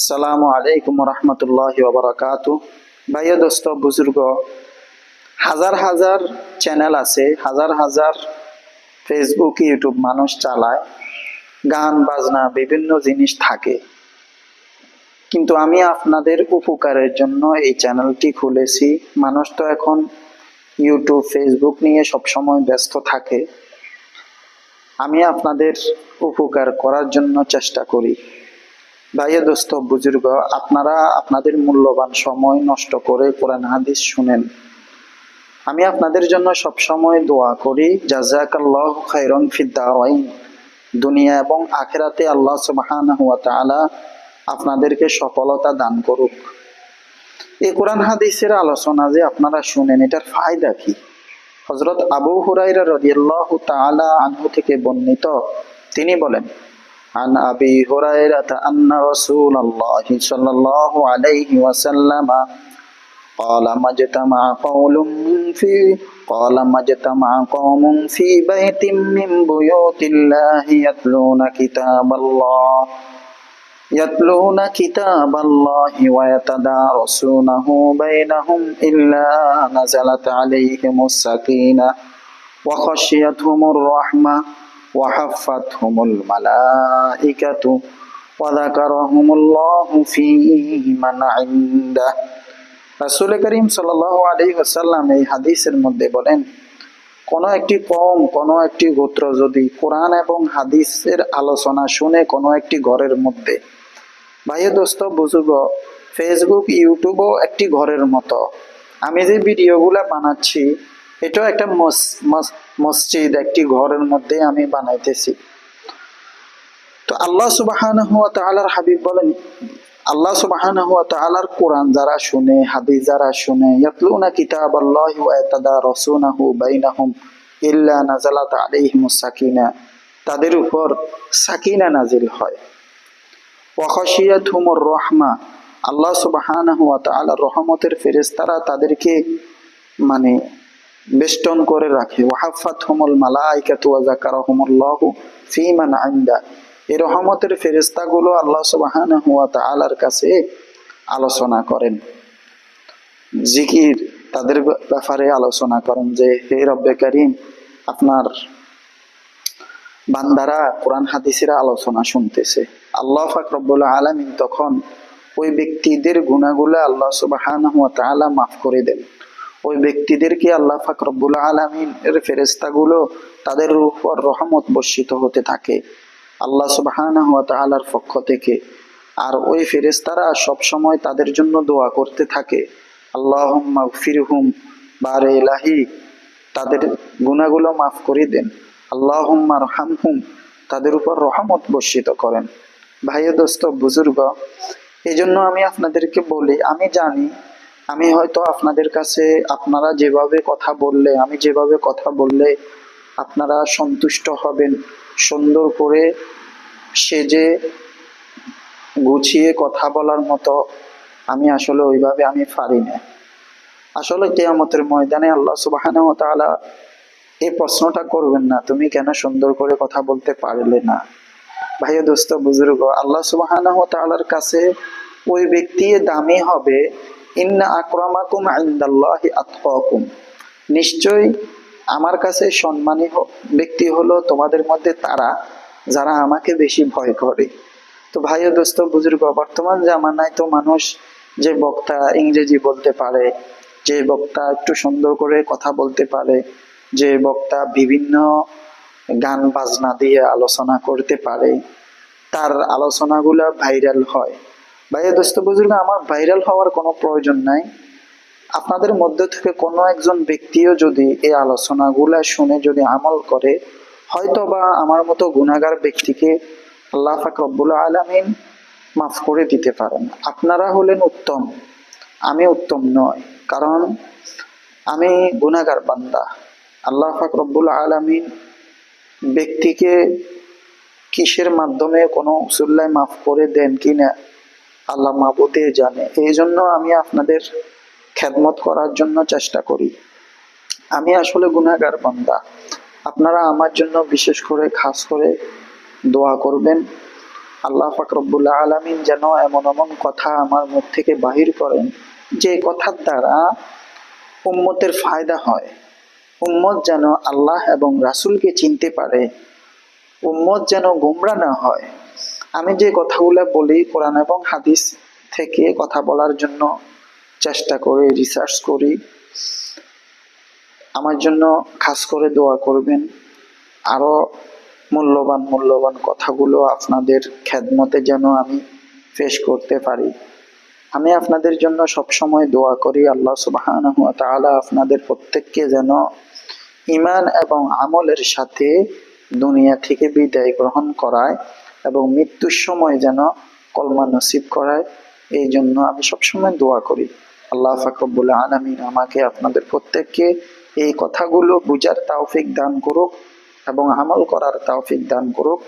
আসসালামু আলাইকুম রহমতুল্লাহ ওবরাকাত। ভাইয়া দোস্ত, বুজুর্গ, হাজার হাজার চ্যানেল আছে, হাজার হাজার ফেসবুক ইউটিউব মানুষ চালায়, গান, বাজনা, বিভিন্ন জিনিস থাকে। কিন্তু আমি আপনাদের উপকারের জন্য এই চ্যানেলটি খুলেছি। মানুষ তো এখন ইউটিউব ফেসবুক নিয়ে সবসময় ব্যস্ত থাকে। আমি আপনাদের উপকার করার জন্য চেষ্টা করি। ভাইয়া দোস্ত, বুজুর্গ, আপনারা আপনাদের মূল্যবান সময় নষ্ট করে কোরআন হাদিস শুনেন। আমি আপনাদের জন্য সব সময় দোয়া করি জাজাকাল্লাহ খাইরন ফিদ্দারাইন দুনিয়া এবং আখেরাতে আল্লাহ সুবহানাহু ওয়া তাআলা আপনাদেরকে সফলতা দান করুক। এই কোরআন হাদিসের আলোচনা যে আপনারা শুনেন, এটার ফায়দা কি? হজরত আবু হুরাইরা রাদিয়াল্লাহু তাআলা আনহু থেকে বর্ণিত, তিনি বলেন عن أبي هريرة أن رسول الله صلى الله عليه وسلم قال ما اجتمع قول في قال ما اجتمع قوم في بيت من بيوت الله يتلون كتاب الله يتلون كتاب الله ويتدارسونه بينهم إلا نزلت عليهم السكينة وخشيتهم الرحمة وحفتهم الملائكة وذكرهم الله في من عنده রাসূল করিম সাল্লাল্লাহু আলাইহি ওয়াসাল্লাম এই হাদিসের মধ্যে বলেন কোন একটি কম কোন একটি গোত্র যদি কোরআন এবং হাদিসের আলোচনা শুনে কোন একটি ঘরের মধ্যে ভাইয়া দোস্ত বুজুর্গ ফেসবুক ইউটিউবও একটি ঘরের মতো আমি যে ভিডিওগুলা বানাচ্ছি এটাও একটা মস- মস- মসজিদ, একটি ঘরের মধ্যে আমি বানাইতেছি। তো আল্লাহ সুবাহানহু ওয়া তাআলার হাবিব বলেন, আল্লাহ সুবাহানহু ওয়া তাআলার কোরআন যারা শুনে, হাদিস যারা শুনে, ইয়াতলুনা কিতাবাল্লাহি ওয়া ইয়াতাদারাসুনাহু বাইনাহুম ইল্লা নাজালাত আলাইহিমুস সাকিনা। তাদের উপর সাকিনা নাজিল হয়। ওয়া খাশিয়াতহুমুর রাহমা। আল্লাহ সুবহানাহু ওয়া তাআলার রহমতের ফেরেস্তারা তাদেরকে মানে বেষ্টন করে রাখে। ওয়াহাফাত হুমুল মালাইকাতু ওয়া যাকারাহুমুল্লাহু ফি মান ইনদা এই রহমতের ফেরেশতাগুলো আল্লাহ সুবহানাহু ওয়া তাআলার কাছে আলোচনা করেন। জিকির তাদের ব্যাপারে আলোচনা করেন যে, হে রব্বে করিম, আপনার বান্দারা কোরআন হাদিসের আলোচনা শুনতেছে। আল্লাহ ফাক রব্বুল আলামিন তখন ওই ব্যক্তিদের গুণাগুলো আল্লাহ তাআলা মাফ করে দেন। ওই ব্যক্তিদেরকে আল্লাহ ফাক রব্বুল আলামিন এর ফেরেশতাগুলো তাদের উপর রহমত বর্ষিত হতে থাকে আল্লাহ সুবহানাহু ওয়া তাআলার পক্ষ থেকে। আর ওই ফেরেশতারা সব সময় তাদের জন্য দোয়া করতে থাকে। আল্লাহুম্মা ফিরহুম বারে ইলাহি, তাদের গুণাগুলো মাফ করে দেন। আল্লাহুম্মা রহামহুম তাদের উপর রহমত বর্ষিত করেন। ভাইয়া দোস্ত, বুজুর্গ এই জন্য আমি আপনাদেরকে বলি, আমি জানি আমি হয়তো আপনাদের কাছে আপনারা যেভাবে কথা বললে, আমি যেভাবে কথা বললে আপনারা সন্তুষ্ট হবেন। সুন্দর করে সেজে গুছিয়ে কথা বলার মতো আমি আসলে ওইভাবে আমি পারি না। আসলে কেয়ামতের ময়দানে আল্লাহ ওয়া এই প্রশ্নটা করবেন না, তুমি কেন সুন্দর করে কথা বলতে পারলে না? ভাইয়া দোস্ত, বুজুর্গ, আল্লাহ তাআলার কাছে ওই ব্যক্তি দামি হবে ইন্না আকরামাকুম ইনদাল্লাহি আতকাকুম নিশ্চয়ই আমার কাছে সম্মানী ব্যক্তি হলো তোমাদের মধ্যে তারা যারা আমাকে বেশি ভয় করে। তো ভাইয়া দোস্ত, বুজুর্গ, বর্তমান জামানায় তো মানুষ যে বক্তা ইংরেজি বলতে পারে, যে বক্তা একটু সুন্দর করে কথা বলতে পারে, যে বক্তা বিভিন্ন গান বাজনা দিয়ে আলোচনা করতে পারে, তার আলোচনাগুলো ভাইরাল হয়। ভাইয়া দোস্ত বুজুর্গ আমার ভাইরাল হওয়ার কোনো প্রয়োজন নাই। আপনাদের মধ্যে থেকে কোনো একজন ব্যক্তিও যদি এই আলোচনাগুলো শুনে, যদি আমল করে হয়তো বা আমার মতো গুণাগার ব্যক্তিকে আল্লাহ ফাক রব্বুল আলমিন মাফ করে দিতে পারেন। আপনারা হলেন উত্তম, আমি উত্তম নয়, কারণ আমি গুণাগার বান্দা। আল্লাহ ফাক রব্বুল আলমিন ব্যক্তিকে কিসের মাধ্যমে কোনো উসুল্লায় মাফ করে দেন কিনা আল্লাহ মাবুদে জানে। এই জন্য আমি আপনাদের খেদমত করার জন্য চেষ্টা করি। আমি আসলে গুনাহগার বান্দা। আপনারা আমার জন্য বিশেষ করে খাস করে দোয়া করবেন। আল্লাহ ফাকরবুল আলমিন যেন এমন এমন কথা আমার মুখ থেকে বাহির করেন, যে কথার দ্বারা উম্মতের ফায়দা হয়। উম্মত যেন আল্লাহ এবং রাসূলকে চিনতে পারে। উম্মত যেন গোমরা না হয়। আমি যে কথাগুলো বলি কোরআন এবং হাদিস থেকে কথা বলার জন্য চেষ্টা করি রিসার্চ করি। আমার জন্য খাস করে দোয়া করবেন। আরও মূল্যবান মূল্যবান কথাগুলো আপনাদের খেদমতে যেন আমি পেশ করতে পারি। আমি আপনাদের জন্য সবসময় দোয়া করি, আল্লাহ সুবহানাহু ওয়া তাআলা আপনাদের প্রত্যেককে যেন ইমান এবং আমলের সাথে দুনিয়া থেকে বিদায় গ্রহণ করায়। এবং মৃত্যুর সময় যেন কলমা নসিব করায়, এই জন্য আমি সবসময় দোয়া করি। আল্লাহ ফাকবুল আনামিন আমাকে আপনাদের প্রত্যেককে এই কথাগুলো বুঝার তাওফিক দান করুক এবং আমল করার তাওফিক দান করুক।